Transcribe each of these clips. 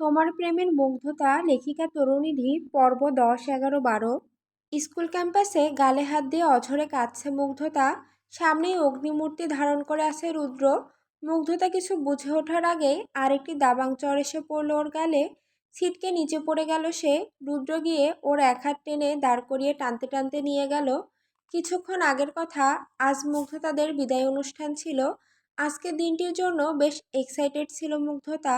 তোমার প্রেমের মুগ্ধতা লেখিকা তরুণীধি, পর্ব দশ, এগারো, বারো। স্কুল ক্যাম্পাসে গালে হাত দিয়ে অঝরে কাঁদছে মুগ্ধতা। সামনেই অগ্নিমূর্তি ধারণ করে আছে রুদ্র। মুগ্ধতা কিছু বুঝে ওঠার আগেই আরেকটি দাবাং চর এসে পড়ল ওর গালে। ছিটকে নিচে পড়ে গেল সে। রুদ্র গিয়ে ওর এক হাত টেনে দাঁড় করিয়ে টানতে টানতে নিয়ে গেল। কিছুক্ষণ আগের কথা, আজ মুগ্ধতাদের বিদায় অনুষ্ঠান ছিল। আজকের দিনটির জন্য বেশ এক্সাইটেড ছিল মুগ্ধতা।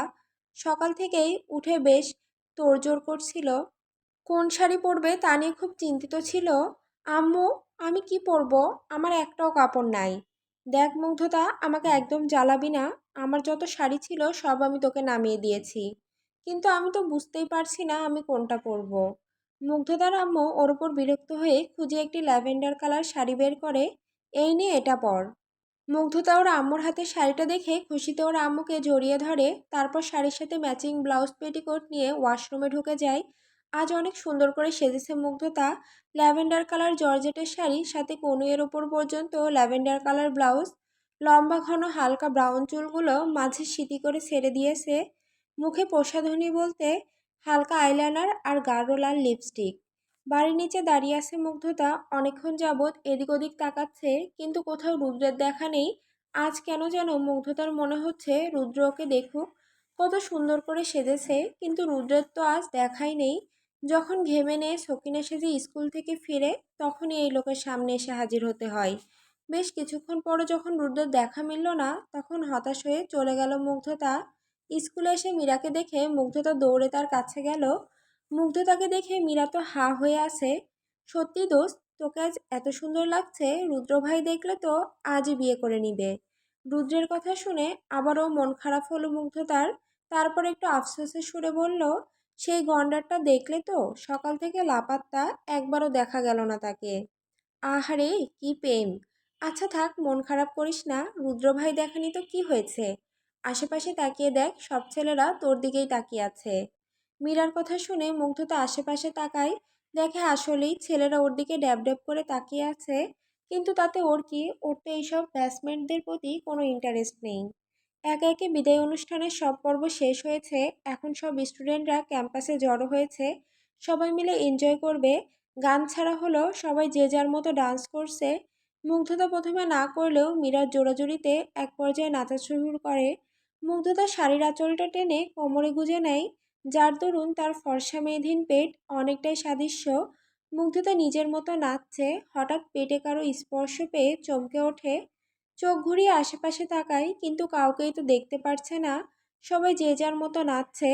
সকাল থেকেই উঠে বেশ তোড়জোড় করছিল। কোন শাড়ি পরবে তা নিয়ে খুব চিন্তিত ছিল। আম্মু, আমি কি পরবো? আমার একটাও কাপড় নাই। দেখ মুগ্ধতা, আমাকে একদম জ্বালাবি না। আমার যত শাড়ি ছিল সব আমি তোকে নামিয়ে দিয়েছি। কিন্তু আমি তো বুঝতেই পারছি না আমি কোনটা পরবো। মুগ্ধতার আম্মু ওর ওপর বিরক্ত হয়ে খুঁজে একটি ল্যাভেন্ডার কালার শাড়ি বের করে, এই নিয়ে এটা পর। মুগ্ধতা ওর আম্মুর হাতে শাড়িটা দেখে খুশিতে ওর আম্মুকে জড়িয়ে ধরে, তারপর শাড়ির সাথে ম্যাচিং ব্লাউজ পেটিকোট নিয়ে ওয়াশরুমে ঢুকে যায়। আজ অনেক সুন্দর করে সেজেছে মুগ্ধতা। ল্যাভেন্ডার কালার জর্জেটের শাড়ি, সাথে কনুয়ের ওপর পর্যন্ত ল্যাভেন্ডার কালার ব্লাউজ লম্বা ঘন হালকা ব্রাউন চুলগুলো মাঝে সিটি করে ছেড়ে দিয়েছে। মুখে প্রসাধনী বলতে হালকা আইলাইনার আর গাঢ় লাল লিপস্টিক বাড়ির নিচে দাঁড়িয়ে আছে মুগ্ধতা, অনেকক্ষণ যাবৎ এদিক ওদিক তাকাচ্ছে, কিন্তু কোথাও রুদ্রের দেখা নেই। আজ কেন যেন মুগ্ধতার মনে হচ্ছে রুদ্র ওকে দেখুক। কত সুন্দর করে সেজেছে, কিন্তু রুদ্রের তো আজ দেখাই নেই। যখন ঘেমে নিয়ে সকিনা সেজে স্কুল থেকে ফিরে, তখনই এই লোকের সামনে এসে হাজির হতে হয়। বেশ কিছুক্ষণ পরে যখন রুদ্রের দেখা মিলল না, তখন হতাশ হয়ে চলে গেল মুগ্ধতা। স্কুলে এসে মীরাকে দেখে মুগ্ধতা দৌড়ে তার কাছে গেল। মুগ্ধতাকে দেখে মীরা তো হা হয়ে আছে। সত্যি দোস্ত, তোকে আজ এত সুন্দর লাগছে। রুদ্র ভাই দেখলে তো আজই বিয়ে করে নিবে। রুদ্রের কথা শুনে আবারও মন খারাপ হলো মুগ্ধতার। তারপর একটু আফসোসের সুরে বলল, সেই গন্ডারটা দেখলে তো সকাল থেকে লাপাত্তা একবারও দেখা গেল না তাকে। আহারে, কি প্রেম। আচ্ছা থাক, মন খারাপ করিস না। রুদ্র ভাই দেখানি তো কি হয়েছে? আশেপাশে তাকিয়ে দেখ, সব ছেলেরা তোর দিকেই তাকিয়ে আছে। মীরার কথা শুনে মুগ্ধতা আশেপাশে তাকায়, দেখে আসলেই ছেলেরা ওর দিকে ড্যাব ড্যাব করে তাকিয়ে আছে। কিন্তু তাতে ওর কি? ওর তো এইসব ব্যাটসম্যানদের প্রতি কোনো ইন্টারেস্ট নেই। একে একে বিদায় অনুষ্ঠানের সব পর্ব শেষ হয়েছে। এখন সব স্টুডেন্টরা ক্যাম্পাসে জড়ো হয়েছে। সবাই মিলে এনজয় করবে। গান ছাড়া হলো সবাই যে যার মতো ডান্স করছে। মুগ্ধতা প্রথমে না করলেও মীরার জোড়াজুড়িতে এক পর্যায়ে নাচা শুরু করে। মুগ্ধতা শাড়ির আঁচলটা টেনে কোমরে গুজে নেয়। যার দরুন তার ফর্সা মেধীন পেট অনেকটাই সাদৃশ্য, মুগ্ধতা নিজের মতো নাচছে, হঠাৎ পেটে কারও স্পর্শ পেয়ে চমকে ওঠে। চোখ ঘুরিয়ে আশেপাশে তাকায়, কিন্তু কাউকেই তো দেখতে পারছে না। সবাই যে যার মতো নাচছে।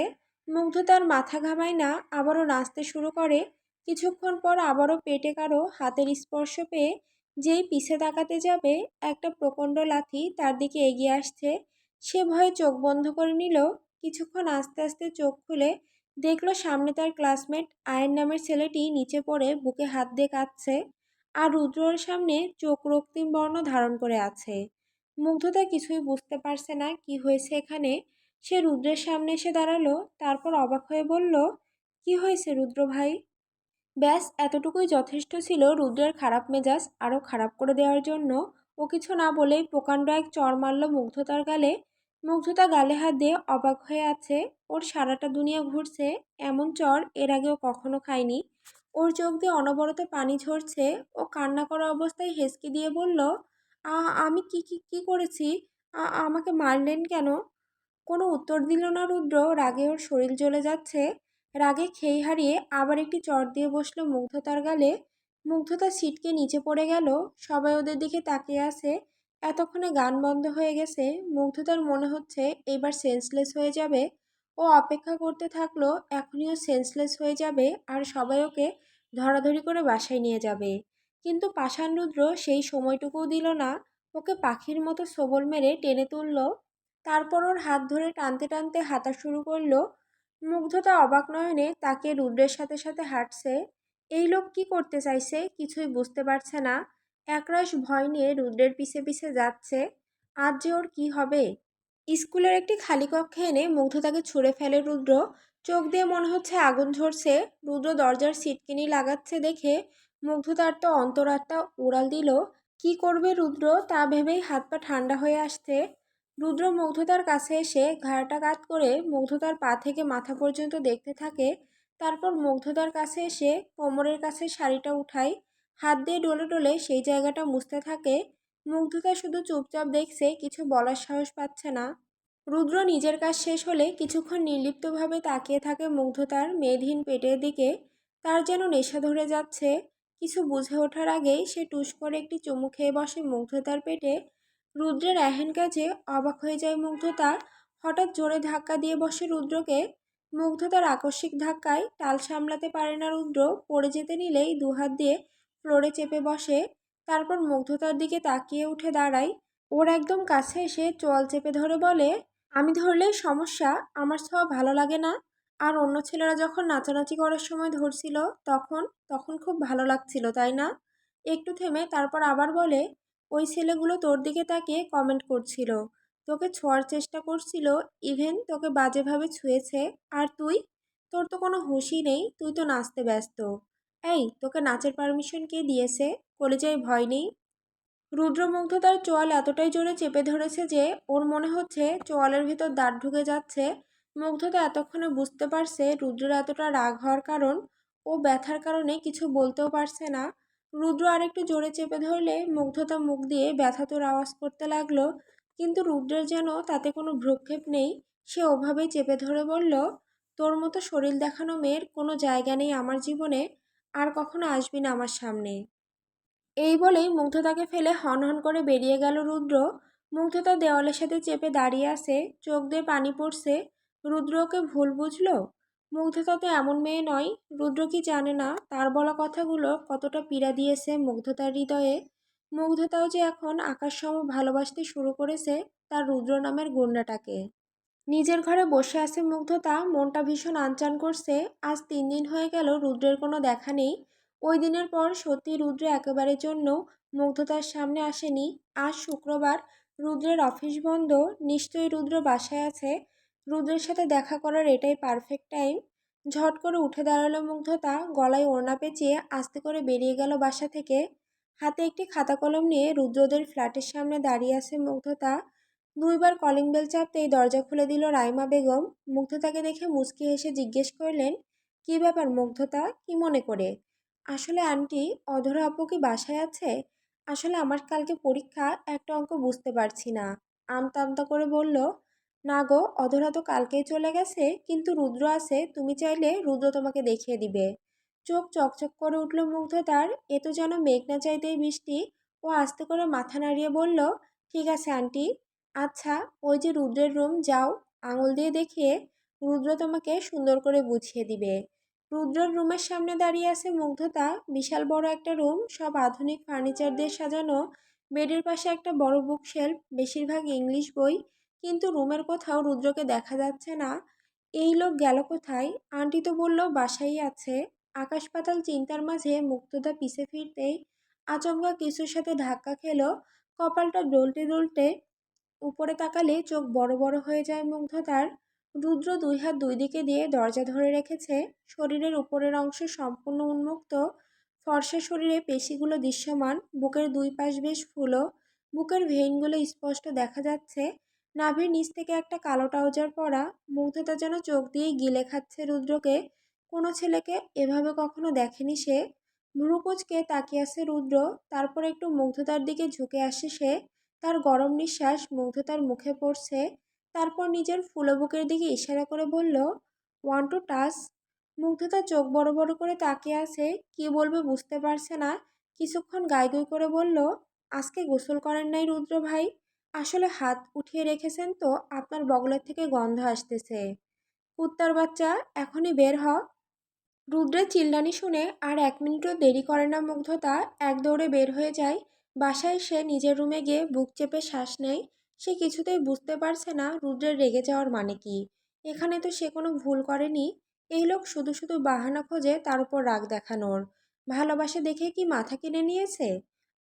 মুগ্ধতার মাথা ঘামায় না, আবারও নাচতে শুরু করে। কিছুক্ষণ পর আবারও পেটে কারও হাতের স্পর্শ পেয়ে যেই পিছে তাকাতে যাবে, একটা প্রকণ্ড লাথি তার দিকে এগিয়ে আসছে। সে ভয়ে চোখ বন্ধ করে নিল। কিছুক্ষণ আস্তে আস্তে চোখ খুলে দেখল সামনে তার ক্লাসমেট আয়ন নামের ছেলেটি নিচে পড়ে বুকে হাত দিয়ে কাঁদছে আর রুদ্রর সামনে চোখ রক্তিম বর্ণ ধারণ করে আছে। মুগ্ধতা কিছুই বুঝতে পারছে না কি হয়েছে এখানে। সে রুদ্রের সামনে এসে দাঁড়াল, তারপর অবাক হয়ে বলল, কি হয়েছে রুদ্র ভাই? ব্যাস, এতটুকুই যথেষ্ট ছিল রুদ্রের খারাপ মেজাজ আরও খারাপ করে দেওয়ার জন্য। ও কিছু না বলেই প্রকাণ্ড এক চর মারল মুগ্ধতার গালে। মুগ্ধতা গালে হাত দিয়ে অবাক হয়ে আছে, ওর সারাটা দুনিয়া ঘুরছে, এমন চর এর আগেও কখনো খায়নি। ওর চোখ দিয়ে অনবরত পানি ঝরছে, ও কান্না করা অবস্থায় হেসকি দিয়ে বলল আমি কি কি কি করেছি? আমাকে মারলেন কেন? কোনো উত্তর দিল না রুদ্র, রাগে ওর শরীর জ্বলে যাচ্ছে। রাগে খেই হারিয়ে আবার একটি চর দিয়ে বসল মুগ্ধতার গালে। মুগ্ধতা সিটকে নিচে পড়ে গেল, সবাই ওদের দিকে তাকিয়ে আছে। এতক্ষণে গান বন্ধ হয়ে গেছে, মুগ্ধতার মনে হচ্ছে এবার সেন্সলেস হয়ে যাবে। ও অপেক্ষা করতে থাকল এখনইও সেন্সলেস হয়ে যাবে আর সবাই ওকে ধরাধরি করে বাসায় নিয়ে যাবে। কিন্তু পাষাণ রুদ্র সেই সময়টুকুও দিল না। ওকে পাখির মতো সবল মেরে টেনে তুলল। তারপর ওর হাত ধরে টানতে টানতে হাঁটা শুরু করল। মুগ্ধতা অবাক নয়নে তাকে রুদ্রের সাথে সাথে হাঁটছে। এই লোক কি করতে চাইছে কিছুই বুঝতে পারছে না। একরাশ ভয় নিয়ে রুদ্রের পিছে পিছে যাচ্ছে। আজ যে ওর কী হবে? স্কুলের একটি খালি কক্ষে এনে মুগ্ধতাকে ছুঁড়ে ফেলে রুদ্র। চোখ দিয়ে মনে হচ্ছে আগুন ঝরছে। রুদ্র দরজার সিটকিনি লাগাচ্ছে দেখে মুগ্ধতার তো অন্তরাত্মা উড়াল দিল। কি করবে রুদ্র? তা ভেবেই হাত পা ঠান্ডা হয়ে আসছে। রুদ্র মুগ্ধতার কাছে এসে ঘাড়টা কাত করে মুগ্ধতার পা থেকে মাথা পর্যন্ত দেখতে থাকে। তারপর মুগ্ধতার কাছে এসে কোমরের কাছে শাড়িটা উঠায়। হাত দিয়ে ডলে ডলে সেই জায়গাটা মুছতে থাকে। মুগ্ধতা শুধু চুপচাপ দেখছে, কিছু বলার সাহস পাচ্ছে না। রুদ্র নিজের কাজ শেষ হলে কিছুক্ষণ নির্লিপ্তভাবে তাকিয়ে থাকে মুগ্ধতার মেধহীন পেটের দিকে। তার যেন নেশা ধরে যাচ্ছে। কিছু বুঝে ওঠার আগেই সে টুস করে একটি চুমু খেয়ে বসে মুগ্ধতার পেটে। রুদ্রের এহেন কাজে অবাক হয়ে যায় মুগ্ধতা। হঠাৎ জোরে ধাক্কা দিয়ে বসে রুদ্রকে। মুগ্ধতার আকস্মিক ধাক্কায় টাল সামলাতে পারে না রুদ্র। পড়ে যেতে নিলেই দুহাত দিয়ে ফ্লোরে চেপে বসে, তারপর মুগ্ধতার দিকে তাকিয়ে উঠে দাঁড়াই ওর একদম কাছে এসে চোয়াল চেপে ধরে বলে, আমি ধরলেই সমস্যা, আমার ছোঁয়া ভালো লাগে না। আর অন্য ছেলেরা যখন নাচানাচি করার সময় ধরছিল, তখন তখন খুব ভালো লাগছিল, তাই না? একটু থেমে তারপর আবার বলে, ওই ছেলেগুলো তোর দিকে তাকিয়ে কমেন্ট করছিল। তোকে ছোঁয়ার চেষ্টা করছিল ইভেন তোকে বাজেভাবে ছুঁয়েছে। আর তুই? তোর তো কোনো হুঁশই নেই, তুই তো নাচতে ব্যস্ত। এই, তোকে নাচের পারমিশন কে দিয়েছে? কলেজায় ভয় নেই। রুদ্রমুগ্ধ তার চোয়াল এতটাই জোরে চেপে ধরেছে যে, ওর মনে হচ্ছে চোয়ালের ভিতর দাঁত ঢুকে যাচ্ছে। মুগ্ধতা এতক্ষণে বুঝতে পারছে রুদ্রের এতটা রাগ হওয়ার কারণ। ও ব্যথার কারণে কিছু বলতেও পারছে না। রুদ্র আরেকটু জোরে চেপে ধরলে মুগ্ধতা মুখ দিয়ে ব্যথাতোর আওয়াজ করতে লাগল। কিন্তু রুদ্রের যেন তাতে কোনো ভ্রুক্ষেপ নেই। সে ওভাবেই চেপে ধরে বলল, তোর মতো শরীর দেখানো মেয়ের কোনো জায়গা নেই আমার জীবনে। আর কখনো আসবি না আমার সামনে। এই বলেই মুগ্ধতাকে ফেলে হন হন করে বেরিয়ে গেল রুদ্র। মুগ্ধতা দেওয়ালের সাথে চেপে দাঁড়িয়ে আছে, চোখ দিয়ে পানি পড়ছে। রুদ্রকে ভুল বুঝলো? মুগ্ধতা তো এমন মেয়ে নয়, রুদ্র কি জানে না? তার বলা কথাগুলো কতটা পীড়া দিয়েছে মুগ্ধতার হৃদয়ে। মুগ্ধতাও যে এখন আকাশসম ভালোবাসতে শুরু করেছে তার রুদ্র নামের গুন্ডাটাকে। নিজের ঘরে বসে আছে মুগ্ধতা, মনটা ভীষণ আনচান করছে। আজ তিন দিন হয়ে গেল, রুদ্রের কোনো দেখা নেই। ওই দিনের পর সত্যি রুদ্র একেবারের জন্য মুগ্ধতার সামনে আসেনি। আজ শুক্রবার রুদ্রের অফিস বন্ধ, নিশ্চয়ই রুদ্র বাসায় আছে। রুদ্রের সাথে দেখা করার এটাই পারফেক্ট টাইম ঝট করে উঠে দাঁড়াল মুগ্ধতা, গলায় ওড়না পেঁচিয়ে আস্তে করে বেরিয়ে গেল বাসা থেকে। হাতে একটি খাতা কলম নিয়ে রুদ্রদের ফ্ল্যাটের সামনে দাঁড়িয়ে আছে মুগ্ধতা। দুইবার কলিং বেল চাপতেই দরজা খুলে দিল রাইমা বেগম। মুগ্ধতাকে দেখে মুচকি হেসে জিজ্ঞেস করলেন, কি ব্যাপার মুগ্ধতা? কি মনে করে? আসলে আন্টি, অধরা আপু কি বাসায় আছে? আসলে আমার কালকে পরীক্ষা, একটা অঙ্ক বুঝতে পারছি না। আমতা আমতা করে বলল, না গো, অধরা তো কালকেই চলে গেছে, কিন্তু রুদ্র আছে, তুমি চাইলে রুদ্র তোমাকে দেখিয়ে দিবে। চোখ চকচক করে উঠল মুগ্ধ তার এ তো যেন মেঘ না চাইতেই বৃষ্টি ও আস্তে করে মাথা নাড়িয়ে বলল, ঠিক আছে আন্টি আচ্ছা ওই যে রুদ্রের রুম যাও, আঙুল দিয়ে দেখিয়ে রুদ্র তোমাকে সুন্দর করে বুঝিয়ে দিবে। রুদ্রর রুমের সামনে দাঁড়িয়ে আছে মুগ্ধতা, বিশাল বড় একটা রুম, সব আধুনিক ফার্নিচার দিয়ে সাজানো, বেডের পাশে একটা বড় বুক শেলফ বেশিরভাগ ইংলিশ বই, কিন্তু রুমের কোথাও রুদ্রকে দেখা যাচ্ছে না। এই লোক গেল কোথায়? আন্টি তো বলল বাসাই আছে। আকাশ পাতাল চিন্তার মাঝে মুক্তদা পিছে ফিরতেই আচমকা কিছুর সাথে ধাক্কা খেলো, কপালটা ডলতে ডলতে উপরে তাকালে চোখ বড় বড় হয়ে যায় মুগ্ধতার রুদ্র দুই হাত দুই দিকে দিয়ে দরজা ধরে রেখেছে। শরীরের উপরের অংশ সম্পূর্ণ উন্মুক্ত। ফর্সা শরীরে পেশিগুলো দৃশ্যমান। বুকের দুই পাশ বেশ ফুলো। বুকের ভেইনগুলো স্পষ্ট দেখা যাচ্ছে। নাভির নিচ থেকে একটা কালো ট্রাউজার পরা। মুগ্ধতা যেন চোখ দিয়েই গিলে খাচ্ছে রুদ্রকে। কোনো ছেলেকে এভাবে কখনো দেখেনি সে। ভ্রুকুচকে তাকিয়ে আছে রুদ্র। তারপর একটু মুগ্ধতার দিকে ঝুঁকে আসে সে। তার গরম নিঃশ্বাস মুগ্ধতার মুখে পড়ছে। তারপর নিজের ফুলো বুকের দিকে ইশারা করে বলল, ওয়ান টু টাচ। মুগ্ধতা চোখ বড় বড় করে তাকিয়ে আছে। কি বলবে বুঝতে পারছে না। কিছুক্ষণ গাইগুই করে বলল, আজকে গোসল করেন নাই রুদ্র ভাই। আসলে হাত উঠিয়ে রেখেছেন তো, আপনার বগলের থেকে গন্ধ আসতেছে। কুত্তার বাচ্চা, এখনই বের হ। রুদ্রের চিল্লানি শুনে আর এক মিনিটও দেরি করে না মুগ্ধতা, এক দৌড়ে বের হয়ে যায়। বাসায় সে নিজের রুমে গিয়ে বুক চেপে শ্বাস নেয়। সে কিছুতেই বুঝতে পারছে না রুদ্রের রেগে যাওয়ার মানে কি। এখানে তো সে কোনো ভুল করেনি। এই লোক শুধু শুধু বাহানা খোঁজে তার উপর রাগ দেখানোর। ভালোবাসা দেখে কি মাথা কিনে নিয়েছে?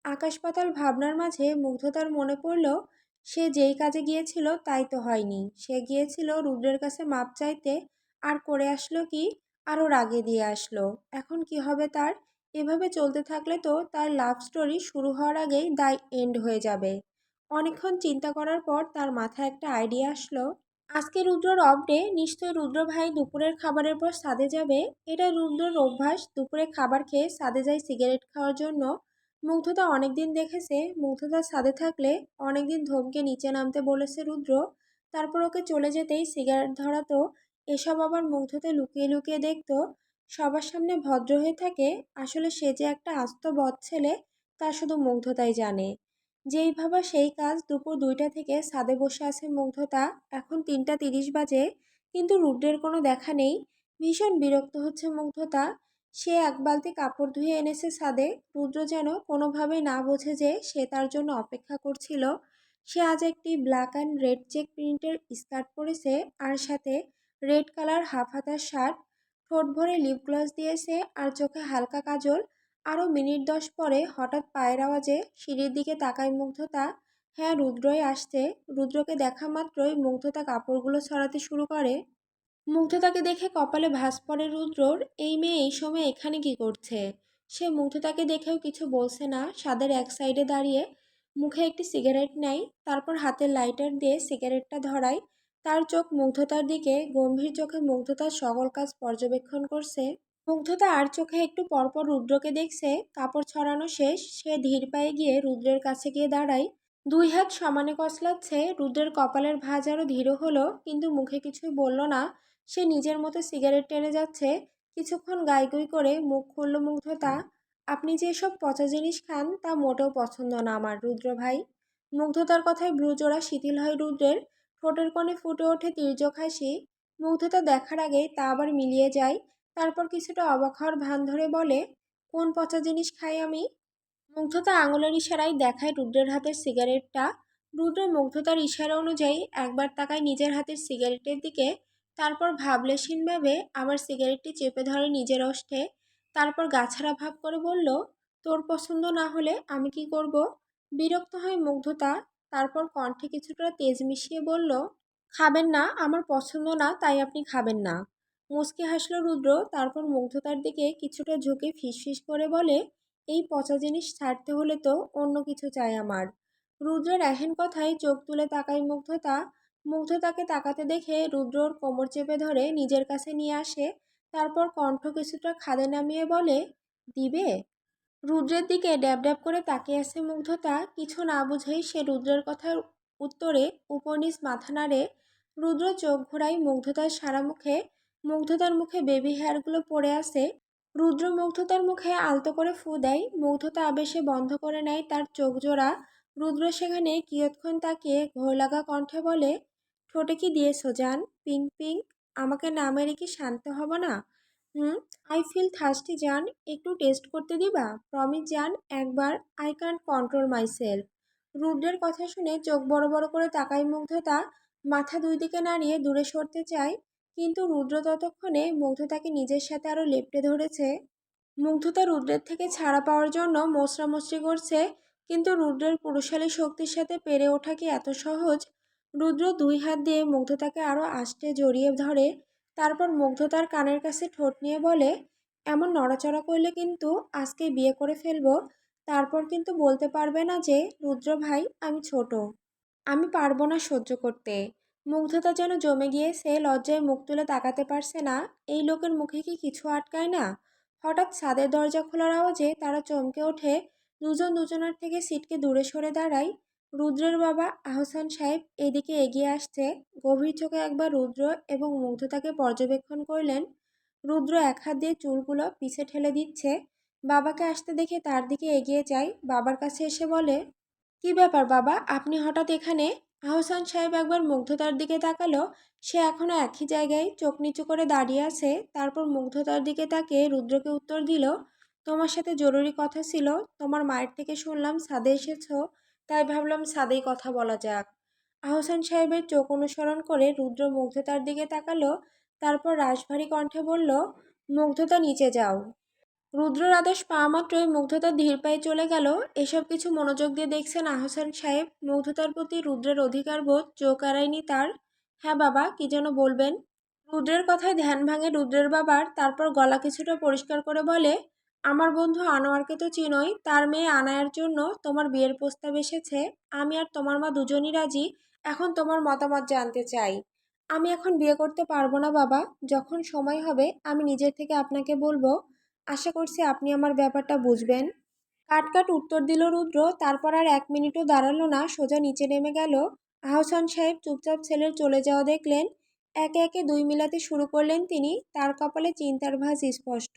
আকাশ পাতাল ভাবনার মাঝে মুগ্ধতার মনে পড়ল সে যেই কাজে গিয়েছিল তাই তো হয়নি। সে গিয়েছিল রুদ্রের কাছে মাপ চাইতে, আর করে আসলো কি? আরও রাগে দিয়ে আসলো। এখন কি হবে তার? এভাবে চলতে থাকলে তো তার লাভ স্টোরি শুরু হওয়ার আগেই দায় এন্ড হয়ে যাবে। অনেকক্ষণ চিন্তা করার পর তার মাথায় একটা আইডিয়া আসলো। আজকে রুদ্রর অফ ডে নিশ্চয়ই রুদ্র ভাই দুপুরের খাবারের পর সাদে যাবে। এটা রুদ্রর অভ্যাস, দুপুরে খাবার খেয়ে সাদে যায় সিগারেট খাওয়ার জন্য। মুগ্ধতা অনেকদিন দেখেছে। মুগ্ধতা সাদে থাকলে অনেকদিন ধমকে নিচে নামতে বলেছে রুদ্র। তারপর ওকে চলে যেতেই সিগারেট ধরাতো। এসব আবার মুগ্ধতা লুকিয়ে লুকিয়ে দেখতো। সবার সামনে ভদ্র হয়ে থাকে, আসলে সে যে একটা আস্ত বদ ছেলে তা শুধু মুগ্ধতাই জানে। যেই ভাবা সেই কাজ দুপুর দুইটা থেকে ছাদে বসে আছে মুগ্ধতা, এখন তিনটা তিরিশ বাজে, কিন্তু রুদ্রের কোনো দেখা নেই। ভীষণ বিরক্ত হচ্ছে মুগ্ধতা। সে এক বালতি কাপড় ধুয়ে এনেছে ছাদে, রুদ্র যেন কোনোভাবে না বোঝে যে সে তার জন্য অপেক্ষা করছিল। সে আজ একটি ব্ল্যাক অ্যান্ড রেড চেক প্রিন্টের স্কার্ট পরেছে, আর সাথে রেড কালার হাফ হাতার শার্ট ঠোঁট ভরে লিপ গ্লস দিয়েছে আর চোখে হালকা কাজল। আরও মিনিট দশ পরে হঠাৎ পায়ের আওয়াজে সিঁড়ির দিকে তাকায় মুগ্ধতা। হ্যাঁ রুদ্রই আসছে। রুদ্রকে দেখা মাত্রই মুগ্ধতা কাপড়গুলো ছড়াতে শুরু করে। মুগ্ধতাকে দেখে কপালে ভাঁজ পড়ে রুদ্রর। এই মেয়ে এই সময় এখানে কি করছে? সে মুগ্ধতাকে দেখেও কিছু বলছে না। সাদের এক সাইডে দাঁড়িয়ে মুখে একটি সিগারেট নেয়। তারপর হাতের লাইটার দিয়ে সিগারেটটা ধরায়। তার চোখ মুগ্ধতার দিকে, গম্ভীর চোখে মুগ্ধতার সকল কাজ পর্যবেক্ষণ করছে। মুগ্ধতা আর চোখে একটু পরপর রুদ্রকে দেখছে, কাপড় ছড়ানো শেষ, সে ধীর পায়ে গিয়ে রুদ্রের কাছে গিয়ে দাঁড়ায়। দুই হাত সমানে কসলাচ্ছে, রুদ্রের কপালের ভাঁজ আরও ধীর হলো, কিন্তু মুখে কিছুই বলল না। সে নিজের মতো সিগারেট টেনে যাচ্ছে। কিছুক্ষণ গাইগুই করে মুখ খুলল মুগ্ধতা। আপনি যে সব পচা জিনিস খান, তা মোটেও পছন্দ না আমার রুদ্র ভাই। মুগ্ধতার কথায় ব্রুজোড়া শিথিল হয় রুদ্রের। ঠোঁটের কোণে ফুটে ওঠে তির্যক হাসি। মুগ্ধতা দেখার আগেই তা আবার মিলিয়ে যায়। তারপর কিছুটা অবাক হওয়ার ভান ধরে বলে, কোন পচা জিনিস খাই আমি? মুগ্ধতা আঙুলের ইশারায় দেখায় রুদ্রের হাতের সিগারেটটা। রুদ্র মুগ্ধতার ইশারা অনুযায়ী একবার তাকায় নিজের হাতের সিগারেটের দিকে। তারপর ভাবলেশীনভাবে আবার সিগারেটটি চেপে ধরে নিজের অষ্টে তারপর গাছাড়া ভাব করে বলল, তোর পছন্দ না হলে আমি কি করব? বিরক্ত হয় মুগ্ধতা। তারপর কণ্ঠে কিছুটা তেজ মিশিয়ে বলল, খাবেন না, আমার পছন্দ না, তাই আপনি খাবেন না। মুচকি হাসল রুদ্র, তারপর মুগ্ধতার দিকে কিছুটা ঝুঁকে ফিসফিস করে বলে, এই পচা জিনিস ছাড়তে হলে তো অন্য কিছু চাই আমার। রুদ্রের এহেন কথায় চোখ তুলে তাকায় মুগ্ধতা। মুগ্ধতাকে তাকাতে দেখে রুদ্রর কোমর চেপে ধরে নিজের কাছে নিয়ে আসে। তারপর কণ্ঠ কিছুটা খাদে নামিয়ে বলে, দিবে? রুদ্রের দিকে ড্যাব ড্যাব করে তাকিয়ে আছে মুগ্ধতা। কিছু না বুঝেই সে রুদ্রের কথার উত্তরে উপনিস মাথা নাড়ে। রুদ্র চোখ ঘোরায় মুগ্ধতার সারা মুখে। মুগ্ধতার মুখে বেবি হেয়ারগুলো পড়ে আছে। রুদ্র মুগ্ধতার মুখে আলতো করে ফু দেয়। মুগ্ধতা আবেশে বন্ধ করে নেয় তার চোখ জোড়া। রুদ্র সেখানে কিয়ৎক্ষণ তাকিয়ে ঘোর লাগা কণ্ঠে বলে, ঠোঁটে কি দিয়েছ জান? পিঙ্ক পিঙ্ক আমাকে না মেরে কি শান্ত হব না? হুম আই ফিল থার্স্টি জান। একটু টেস্ট করতে দিবা? প্রমিস জান, একবার I can control myself রুদ্রের কথা শুনে চোখ বড় বড় করে তাকাই মুগ্ধতা। মাথা দুই দিকে নাড়িয়ে দূরে সরতে চায়। কিন্তু রুদ্র ততক্ষণে মুগ্ধতাকে নিজের সাথে আরও লেপটে ধরেছে। মুগ্ধতা রুদ্রের থেকে ছাড়া পাওয়ার জন্য মশরামশরি করছে। কিন্তু রুদ্রের পুরুষালী শক্তির সাথে পেরে ওঠা কি এত সহজ? রুদ্র দুই হাত দিয়ে মুগ্ধতাকে আরও আষ্টে জড়িয়ে ধরে। তারপর মুগ্ধতার কানের কাছে ঠোঁট নিয়ে বলে, এমন নড়াচড়া করলে কিন্তু আজকে বিয়ে করে ফেলব। তারপর কিন্তু বলতে পারবে না যে, রুদ্র ভাই, আমি ছোট। আমি পারব না সহ্য করতে মুগ্ধতা যেন জমে গিয়েছে লজ্জায় মুখ তুলে তাকাতে পারছে না। এই লোকের মুখে কি কিছু আটকায় না? হঠাৎ ছাদের দরজা খোলার আওয়াজে তারা চমকে ওঠে। দুজন দুজনের থেকে সিটকে দূরে সরে দাঁড়ায়। রুদ্রের বাবা আহসান সাহেব এদিকে এগিয়ে আসছে গভীর চোখে একবার রুদ্র এবং মুগ্ধতাকে পর্যবেক্ষণ করলেন। রুদ্র এক হাত দিয়ে চুলগুলো পিছে ঠেলে দিচ্ছে। বাবাকে আসতে দেখে তার দিকে এগিয়ে যায়। বাবার কাছে এসে বলে, কি ব্যাপার বাবা, আপনি হঠাৎ এখানে? আহসান সাহেব একবার মুগ্ধতার দিকে তাকালো। সে এখনও একই জায়গায় চোখ নিচু করে দাঁড়িয়ে আছে। তারপর মুগ্ধতার দিকে তাকে রুদ্রকে উত্তর দিল, তোমার সাথে জরুরি কথা ছিল। তোমার মায়ের থেকে শুনলাম সাদে এসেছ। তাই ভাবলাম সাদেই কথা বলা যাক। আহসান সাহেবের চোখ অনুসরণ করে রুদ্র মুগ্ধতার দিকে তাকালো, তারপর রাশভারী কণ্ঠে বলল, মুগ্ধতা নিচে যাও। রুদ্রর আদেশ পাওয়া মাত্রই মুগ্ধতা ধীর পায়ে চলে গেল। এসব কিছু মনোযোগ দিয়ে দেখছেন আহসান সাহেব। মুগ্ধতার প্রতি রুদ্রের অধিকার বোধ চোখ এড়ায়নি তার। হ্যাঁ বাবা, কি যেন বলবেন? রুদ্রের কথায় ধ্যান ভাঙে রুদ্রের বাবার, তারপর গলা কিছুটা পরিষ্কার করে বলে আমার বন্ধু আনোয়ারকে তো চিনোই, তার মেয়ে আনায়ার জন্য তোমার বিয়ের প্রস্তাব এসেছে। আমি আর তোমার মা দুজনই রাজি, এখন তোমার মতামত জানতে চাই। আমি এখন বিয়ে করতে পারব না বাবা, যখন সময় হবে আমি নিজের থেকে আপনাকে বলব। আশা করছি আপনি আমার ব্যাপারটা বুঝবেন। কাট কাট উত্তর দিল রুদ্র, তারপর আর এক মিনিটও দাঁড়াল না, সোজা নিচে নেমে গেল। আহসান সাহেব চুপচাপ ছেলের চলে যাওয়া দেখলেন। একে একে দুই মিলাতে শুরু করলেন তিনি, তার কপালে চিন্তার ভাঁজ স্পষ্ট।